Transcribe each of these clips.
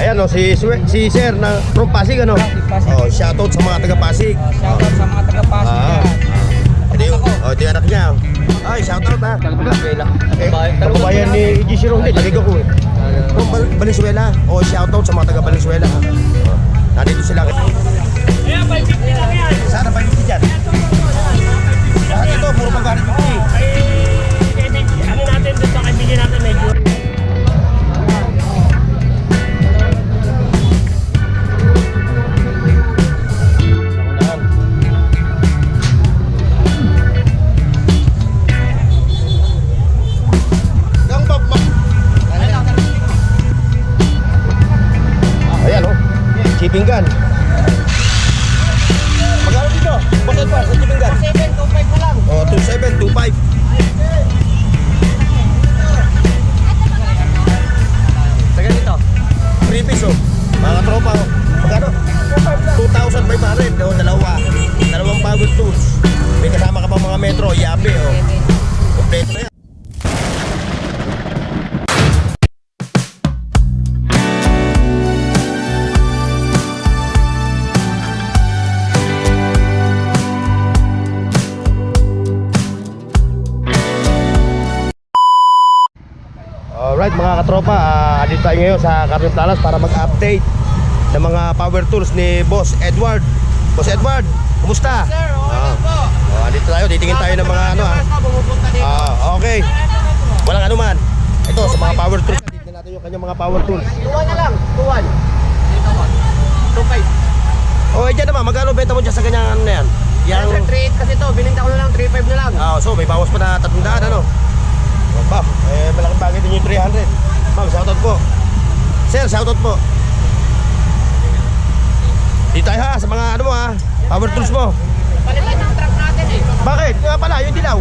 Ayan o, si, si Sir na from Pasig ano? Ah, Pasig. Oh, shoutout sa mga taga Pasig. Uh, shoutout sa mga taga Pasig. Ah, ah. Ito yung, oh, ito yung anak niya. Oh. Ay, shoutout ha. Venezuela. Eh, kababayan ni Iggy Sirong din, naligo ko eh. From Venezuela. Oh, shoutout sa mga taga Venezuela. Nandito sila. Ayan, 550 lang yan. Sana 550 dyan. Lahat ito, puro pagkakas 50. you Alright mga katropa, uh, dito tayo ngayon sa Carmen Planas para mag-update ng mga power tools ni Boss Edward. Boss Edward, kumusta? Sir, okay Ah. lang po. Oh, dito tayo, titingin tayo ng mga ano ah. Dito. Ah, okay. Walang anuman. Ito sa mga power tools. Tignan natin yung kanyang mga power tools. Tuwan na lang. Tuwan. 25. Oh, eh dyan naman, magkano benta mo dyan sa ganyan ano na yan? Yang, sir, 38 kasi to. Bininta ko na lang, 35 na lang. ah, so may bawas pa na 300 ano? Oh, Bam, eh malaking bagay din yung 300. Ma'am, shoutout po. Sir, shoutout po. Dito tayo ha, sa mga ano mo ha, power tools mo. Palitan ng truck natin eh. Bakit? Nga pala, yung dilaw.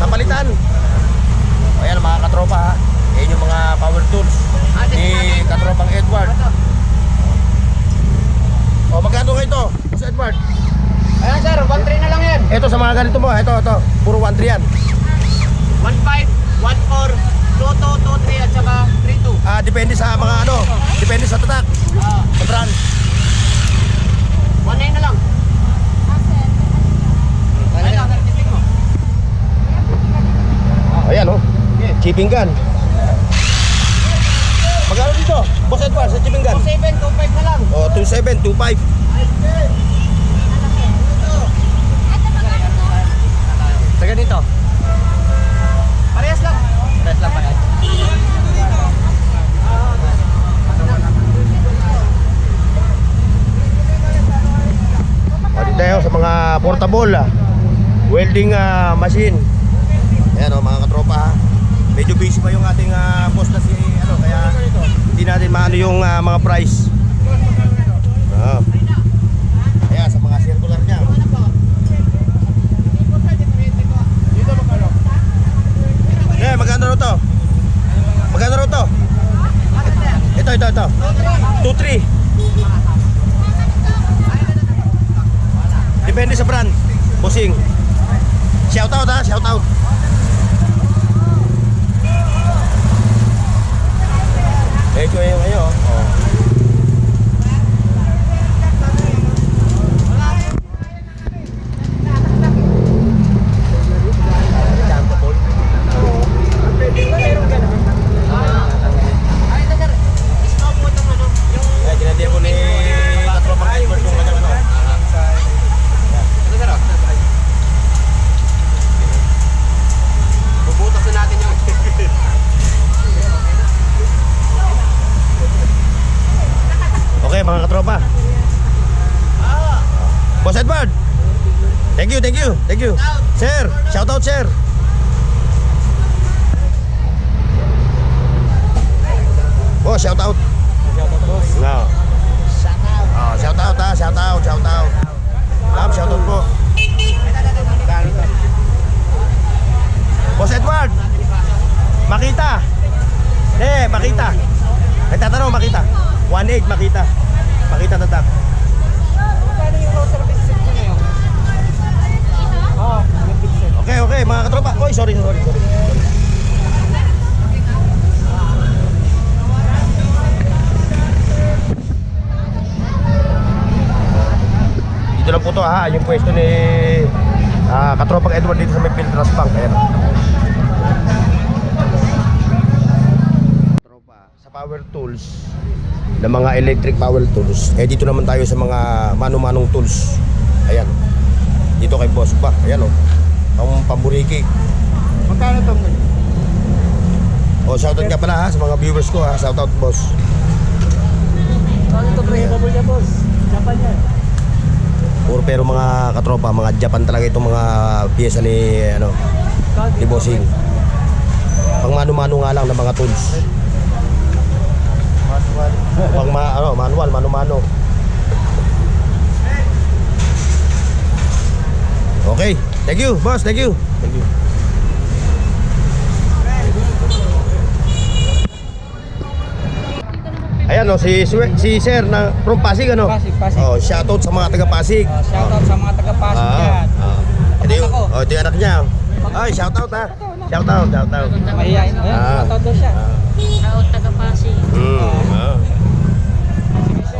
Napalitan. O yan, mga katropa ha. Yan yung mga power tools ni katropang Edward. O, magkano nga ito? Sa Edward. Ayan sir, 1.3 na lang yan. Ito sa mga ganito mo, ito, ito. Puro 1-3 yan. 1.5, 1.4, 2.2, 2.3 at saka 3.2. Ah, depende sa mga ano, depende sa tatak, Ah, sa brand. 1.9 na lang. Ayan mo. Ayan oh, chipping gun. Magkano dito? Boss Edward, sa chipping gun? 2.7, 2.5 na lang. O, 2725. Taga dito. Parehas lang. O, dito tayo sa mga portable ah, welding ah, machine. Ayan o, mga katropa ha. Medyo busy pa yung ating ah, boss na si ano, kaya hindi natin maano yung ah, mga price. Ah. Ayan, sa mga circular niya. Eh, magkano raw to? Magkano raw to? Ito, ito, ito. 2-3. Depende sa brand. Bossing. Shout out ha, shout out. Medyo yung ayo. Oh. Ay, ito sir. Stop mo itong ano. Yung... Eh, dinadiyan ko ni Katropang Edward yung kanyang ano. Ito sir, oh. Bubutas na natin yung... Okay, mga katropa. Boss Edward. Thank you, thank you, thank you. Sir, shout out sir. Oh, shout out. No. Oh, shout out ha, shout out, shout out. Ma'am, shout out po. Boss Edward. Makita. Eh, makita. Nagtatanong, makita. 1.8 makita. Makita tatak. Okay, okay, mga katropa. Oy, sorry, sorry, sorry. Dito lang po to ha, yung pwesto ni uh, katropang Edward dito sa may Piltras Bank. Ayan. Tropa, sa power tools, ng mga electric power tools. Eh dito naman tayo sa mga mano-manong tools. Ayan. Dito kay Boss Buck. Ayan oh. Ang pamburiki. Magkano itong ganyan? O, shoutout ka pala ha sa mga viewers ko ha. Shoutout boss. Ano ito pre? Babol niya boss. Japan yan. Puro pero mga katropa, mga Japan talaga itong mga pyesa ni ano, ni Bossing. Pang mano-mano nga lang ng mga tools. Pang ma ano, manual, mano-mano. Okay, thank you, boss, thank you. Thank you. Ayan o, si, Swe- si Sir na from Pasig ano? Pasig, Pasig. Oh, shoutout sa mga taga Pasig. Uh, shoutout sa mga taga-Pasig Ah, yan. ah. Ito yung, Ako. oh, ito yung anak niya. Ay, shoutout ha. Shoutout, shoutout. Mahihayin. Ayan, Ah. shoutout daw siya. Tao taga-Pasig. Hmm, ah.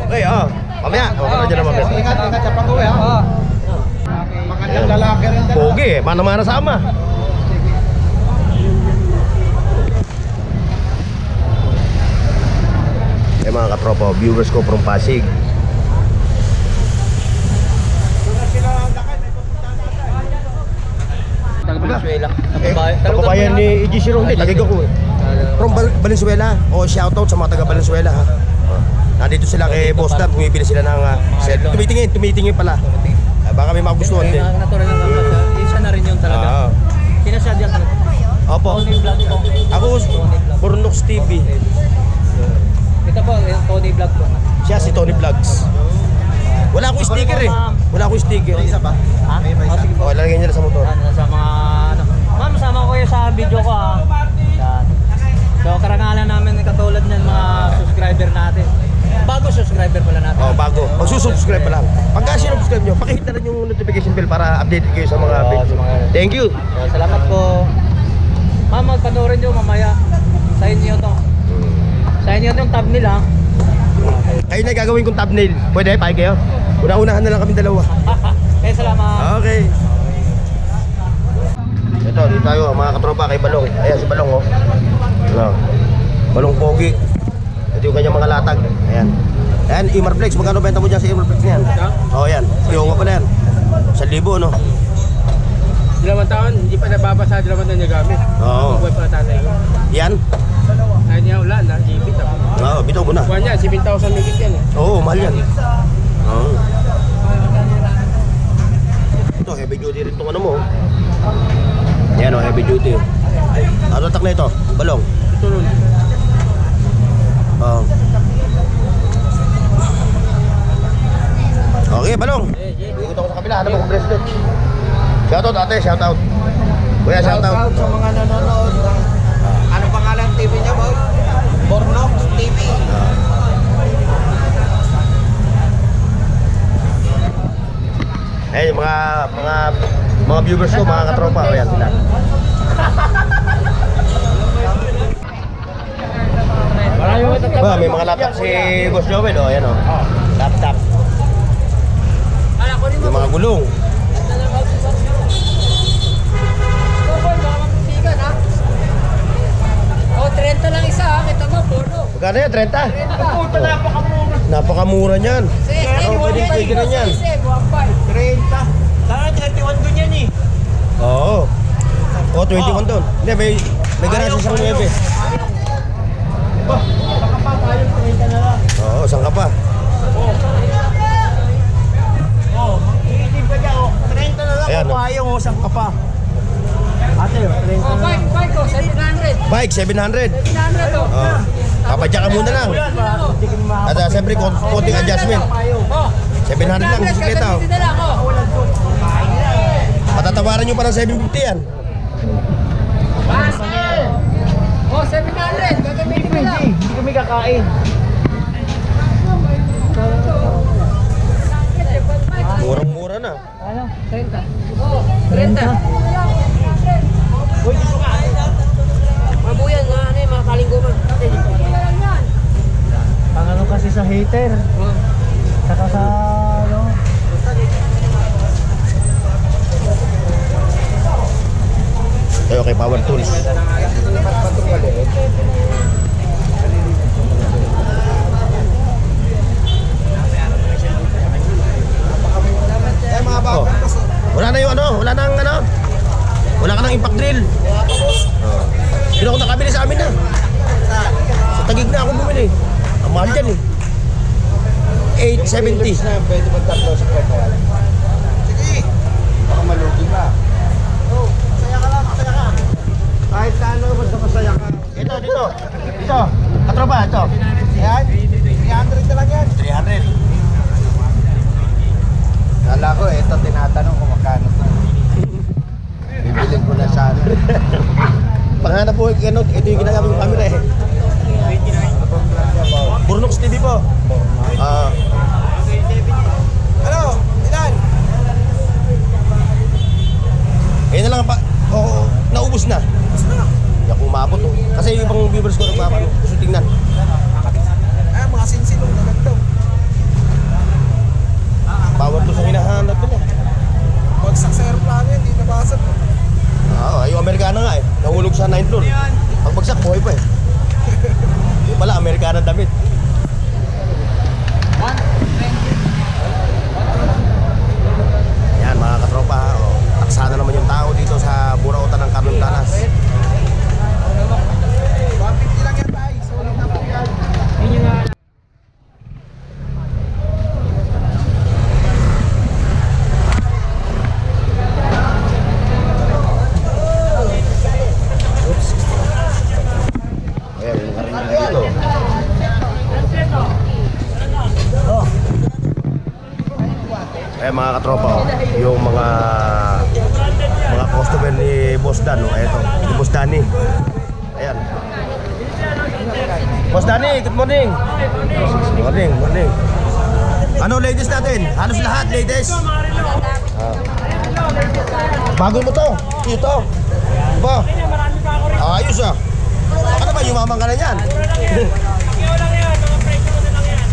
Okay, oh. Mamaya, okay na dyan na mamaya. Ingat, ingat sa pag-uwi ha. Oo. Magandang lalaki rin Pogi eh, mana-mana sama. Eh mga katropa, viewers ko from Pasig. Taga Venezuela. Eh, kababayan ni EG Siro, hindi, tagiga ko eh. From Bal- Valenzuela. O shoutout sa mga taga Valenzuela ha. Oh. Nandito sila kay Boss Dad, bumibili sila ng uh, set. Tumitingin, tumitingin pala. Ah, baka may magustuhan din. Natural lang naman. Isa na rin yun talaga. Ah. Sinasadya ka. Opo. Tony Vlog ko. Ako, Burnox TV. Ito po, yung Tony Vlog ko. Siya si Tony Vlogs. Wala akong sticker eh. Wala akong sticker. Isa ba? Ha? Oh, sige po. O, lalagyan niya sa motor. Yan, sa mga ano. Ma'am, sama ko kayo sa video ko ha. So, karangalan namin katulad niyan mga subscriber natin. Bago subscriber pala natin. Oh, bago. Magsusubscribe pa lang. Pagka sinubscribe nyo, pakihit na rin yung notification bell para updated kayo sa mga Oo, video. Thank you. So, salamat po. Ma'am, magpanoorin nyo mamaya. Sa inyo to. Sa inyo to yung tab nila. Kayo na gagawin kong thumbnail. Pwede, pahay kayo? Una-unahan na lang kami dalawa. Eh, salamat. Okay. Ito, dito tayo mga katropa kay Balong. Ayan si Balong oh. Ano? Balong Pogi. Ito yung kanyang mga latag. Ayan. Ayan, Imarflex. Magkano benta mo dyan sa Imarflex niyan? Oo, oh, yan. Yung pa na yan. Sa libo, no? Dalawang taon, hindi pa nababasa dalawang taon niya gamit. Oo. Buhay pa tatay ko. Yan? Kaya niya ulan, na ibit ako. Oo, bitaw mo na. Kuha niya, 7,000 migit yan eh. Oo, mahal yan. Oo. Ito, heavy duty rin itong ano mo. oh. Yan o, heavy duty. Ano tak na ito? Balong. Ito nun. Oo. Okay, balong. Ikot ako sa kabila. Ano mo bracelet? Shoutout ate, shoutout. Kuya, shoutout. sa mga nanonood ng ano pangalan TV niya, boy? Bornox TV. Eh, yung mga mga mga viewers ko, mga katropa, o yan sila. Ba, may mga laptop si Boss Joel, oh, yan oh. Laptop. Yung mga gulong. Oh, 30 lang isa ha. Kita mo, porno. Magkano yan? 30? Puta, napakamura. Napakamura niyan. Oo, pwede pwede na yan. 30. Sana 31 ko niyan eh. Oo. Oh, 21 doon. Hindi, may, may garage isang 9. Oo, saan ka pa? Oh, mag-iitib ka dyan. Oh, 30 na lang. Oh. saan ka pa? Ate, 30 Oh, bike, bike ko, 700. Bike, 700. 700 oh. Oo. Papadya ka muna lang. At uh, siyempre, kon- konting adjustment. Oh, 700 lang, bisikleta. Oh. lang oh. Patatawaran nyo pa ng 750 yan. Basta. Oh, 700. Gagamitin na lang. Hindi kami kakain. Murang-mura na. Ano? 30. Oo, 30. 30. Uy, dito ka. Mabuyan na ano yung mga kalingguman. Ang ano kasi sa hater. Oh. Saka sa. Ano? Okay, power tools. Impact drill. Oh. Yun ako nakabili sa amin na. Sa tagig na ako bumili. Ang mahal dyan eh. 870. na, pwede ba tatlo sa kwenta yan? Sige. Baka malugi ka. Oh, masaya ka lang, masaya ka. Kahit saan mo, basta masaya ka. Ito, dito. Dito. Katropa, ito. Yan, 300 na lang yan. 300. Kala ko, ito tinatanong kung magkano to. Bibiling ko na sana. Panganap po, ano, ito yung ginagamit ng camera eh. Burnox TV po. Ah, Ano? Ilan? eh na lang pa. Oo, naubos na. Hindi ako umabot oh. Kasi yung ibang viewers ko nagpapano, gusto tingnan. Ah, mga sinsilong na lang daw. Power tools ang hinahanap nila. Bagsak sa aeroplano yan, hindi nabasag. Oo, yung Amerikana nga eh. Nahulog sa 9th floor. Pagbagsak, buhay pa eh. Yung pala, Amerikana damit. Yan mga katropa, oh, taksa na naman yung tao dito sa Burautan ng Carlontanas. 150 lang yan, tayo. Sulit na po yan. Ayan, yung karamihan dito. Eh mga katropa, oh, yung mga mga customer ni Boss Dan, oh, eto, ni Boss Danny. Ayan. Boss Danny, good morning. Morning, morning. Ano latest natin? Halos lahat latest. Ah. Bago mo to. Ito. Ba? Ayos ah. Baka naman yumamang ka na yan.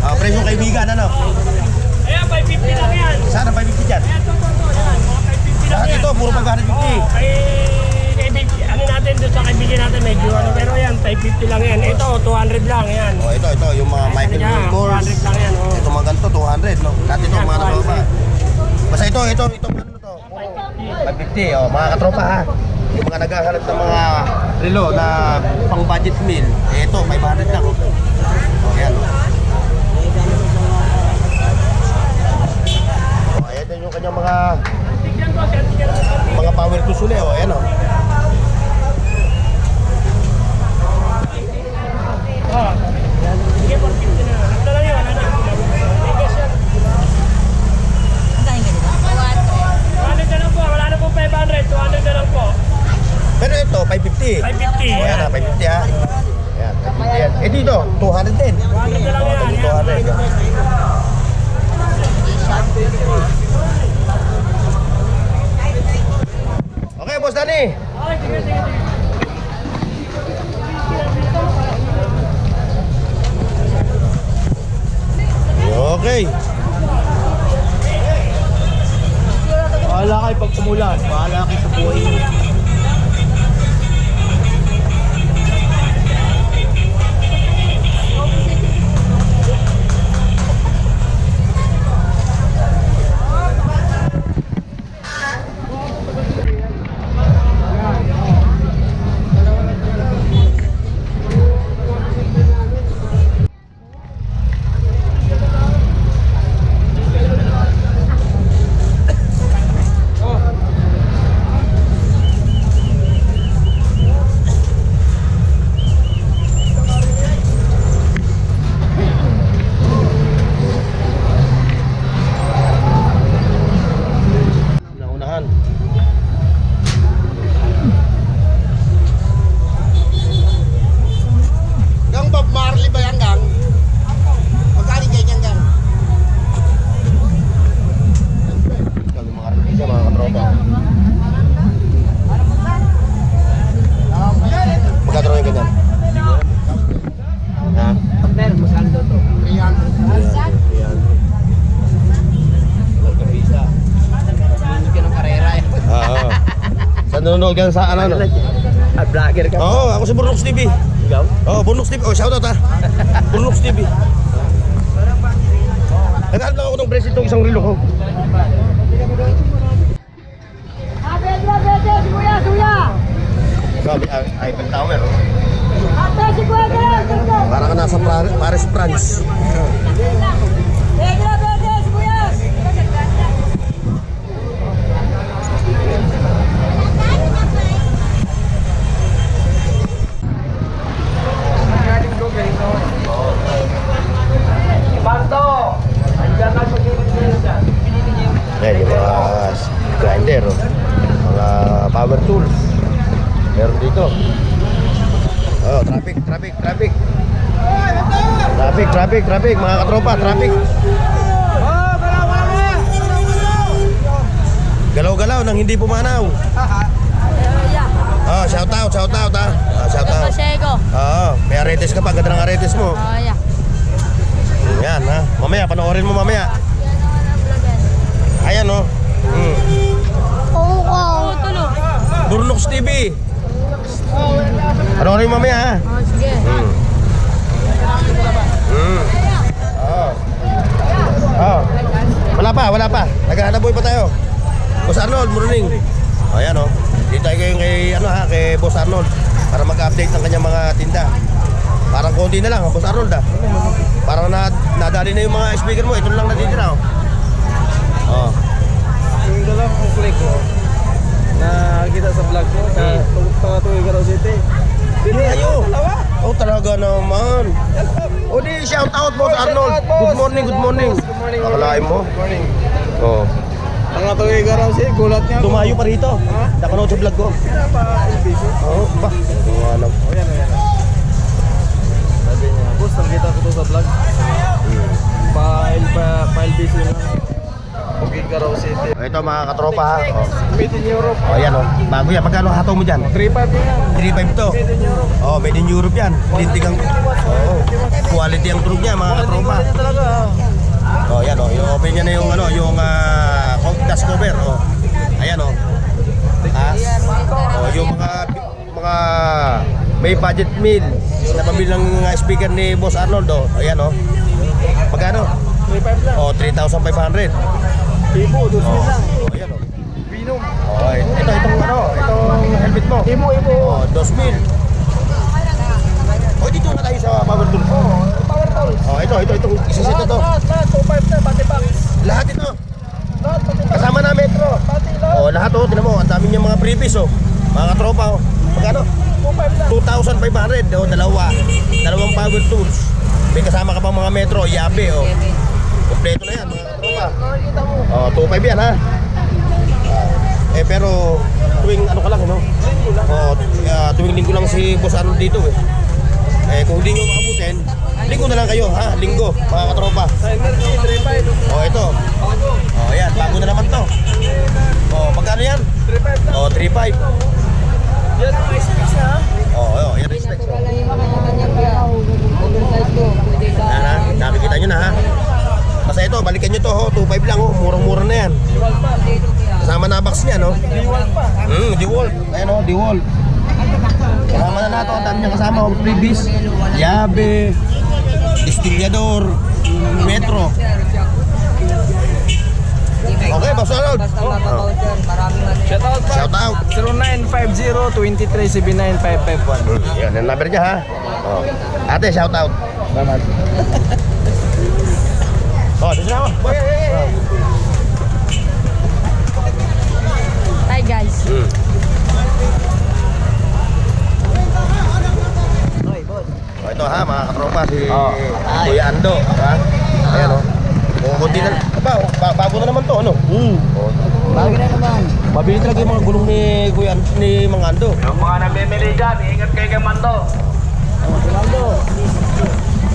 Ah, presyo kaibigan, ano? Ayan, 550 lang yan. Sana 550 dyan. Ito, ito. Yan, mga 550 lang Lahat yan. ito, puro pag 150. Oo, kay kaibigan, ano natin doon sa kaibigan natin medyo ano, pero yan, 550 lang yan. Ito, 200 lang yan. Oh, ito, ito, yung mga Michael Yan, Kors. 200 lang yan. Oh. Ito mga ganito, 200, no? Lahat ito, Yan, mga. 200. Basta ito, ito, ito, ano to? 550, oh, mga katropa ha. Yung mga naghahanap ng mga relo na pang budget meal, eh, ito, 500 lang. Oh, oh yan. Oh, ayan din yung kanyang mga mga power tools uli, oh, ayan oh. Oh. Yan sa ano, ano. Ah, vlogger ka. Oo, ako si Burnox TV. Ikaw? Oo, Burnox TV. Oh, shoutout ha. Burnox TV. Naghanap lang ako ng bracelet ng isang relo ko. Sabi, ah, Eiffel Tower. oh. Para ka nasa Paris, France. Eh, grabe, ate, si Kuya! Yan, yung mga grinder, oh. mga power tools. Meron dito. Oh, traffic, traffic, traffic. Traffic, traffic, traffic, mga katropa, traffic. Galaw-galaw nang hindi pumanaw. Oh, shout out, shout out ha. Oh, shout out. Oo, may aretes ka pa, ganda ng aretes mo. Oh, yeah. Yan ha. Mamaya, panoorin mo mamaya. Ayan oh. Mm. Oo, oo. Tulog. Burnox TV. Panoorin mo mamaya ha. Oh, sige. Mm. Mm. Oh. Oh. Wala pa, wala pa. Naghahanap buhay pa tayo. Boss Arnold, morning. Oh, ayan oh. Dito tayo ngayon kay, ano ha, kay Boss Arnold para mag-update ng kanyang mga tinda. Parang konti na lang, oh, Boss Arnold ah. Parang na, nadali na yung mga speaker mo. Ito na lang natitira oh. Oh. Yung dalang ang click ko. Nakakita sa vlog ko. Sa ka raw city. Hindi ayo. Oh, talaga naman. O di, shout out Boss Arnold. Good morning, good morning. Good morning. Akalain mo? Good morning. Oh. Pangatuloy ka raw. Gulat nga. Tumayo pa rito. Nakanood sa vlog ko. Kaya pa LBC. Oh, ba? Ano? O yan, o yan. Sabi niya, boss, nakita ko to sa vlog. File pa, file busy na. Bukid ka raw city. Ito mga katropa ha. Oh. Made in Europe. Oh, yan oh. Bago yan. Magkano hataw mo dyan? 3.5 yan. 3.5 to. Made in Europe. Oh, made in Europe yan. Lintig ang... Oh. Quality ang trug niya mga katropa. Ah. Oh, yan oh. Yung open niya na yung ano, yung ah, dust cover. Oh. Ayan oh. Ah. Oh, yung mga mga may budget meal na pabili ng speaker ni Boss Arnold oh. Ayan oh. Magkano? 3.5 lang. Oh, 3,500. Ibo, 2 Oh. lang. Oh, ayan oh. Binom. Oh, ito itong ano, itong helmet mo. Ibo, ibo. Oh, 2,000. Oh, dito na tayo sa power tool. Oh, power tools. Oh, ito, ito, itong isaset Lahat, ito. lahat, lahat. 2.5 na, pati box. Lahat ito. Lahat, pati box. Kasama na metro. Pati lahat. Oh, lahat oh, tinan mo, ang dami niyang mga freebies oh. Mga katropa oh. Magkano? 2.5 lang. 2,500 oh, dalawa. Dalawang power tools. May kasama ka pang mga metro, yabe oh. Kompleto na yan, mga. Oh, 2.5 yan ha. Eh pero tuwing ano ka lang, no? Oh, ah, tuwing linggo lang si Boss Arnold dito eh. Eh kung hindi nyo maabutin, linggo na lang kayo ha, linggo, mga katropa. Sa energy, 3.5. Oh, ito. Oh, yan, bago na naman to. Oh, magkano yan? 3.5 lang. Oh, 3.5. Yan ang may specs na. ha? Oh, oh, yan ang specs. Oh. Yung mga kanya kaya oversize ko. Pwede sa... Yan ha, nakikita nyo na ha. Basta ito, balikan nyo to, ho. 2.5 lang, oh. murang-mura na yan. Diwal pa. Kasama na box niya, no? Diwal pa. Hmm, DeWalt. O, DeWalt. Kasama na nato, ang dami niya kasama. oh. Freebies, yabe, distillador, metro. Okay, Boss Arnold. Basta Oh. mapapaucher. Maraming ano. Shout out. Shout out. 0950-2379-551. Hmm, yan, yung number niya ha. Oh. Ate, shout out. Salamat. Oh, dito na ako. Boss. Oh. Hi, guys. Hmm. Oh, ito ha, mga katropa, si Kuya Ando. Ha? Ayan o. Oh. kunti na. Aba, ba- bago na naman to, ano? Hmm. Oh. Bagay na naman. Mabilis talaga yung mga gulong ni Kuya An- ni Mang Ando. Yung mga namimili dyan, ingat kayo kay Mando.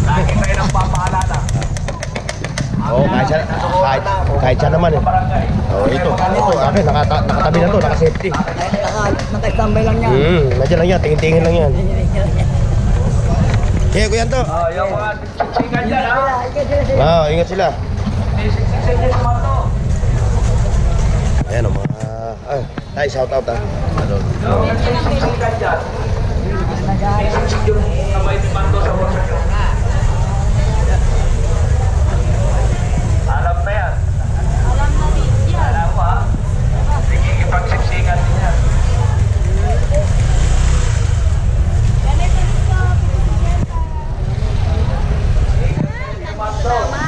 Lagi kayo ng papaalala. Oo, oh, kahit siya, kahit, kahit siya naman eh. Oh, ito. Ito, akin, nakata, nakatabi na to, naka-safety. Naka, naka-standby lang yan. Hmm, nandiyan lang yan, tingin-tingin lang yan. Kaya Kuya Ando. Oh, yung mga siksikan dyan, ha? Ah, ingat sila. Mando. Ayan o, mga Ah, ay, shout out ah. Ano? Alam na din yan. Ganito dito,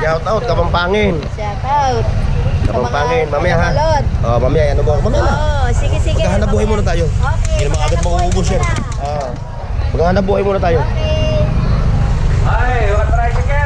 Shout out, Kapampangin. Shout out. Kapampangin. Mamaya ha. Oh, mamaya ano mo? Mamaya. Oh, sige sige. Maghahanap buhay muna tayo. Okay. Hindi naman agad mauubos yan. Ah. Maghahanap buhay muna tayo. Okay. Ay, what tricycle?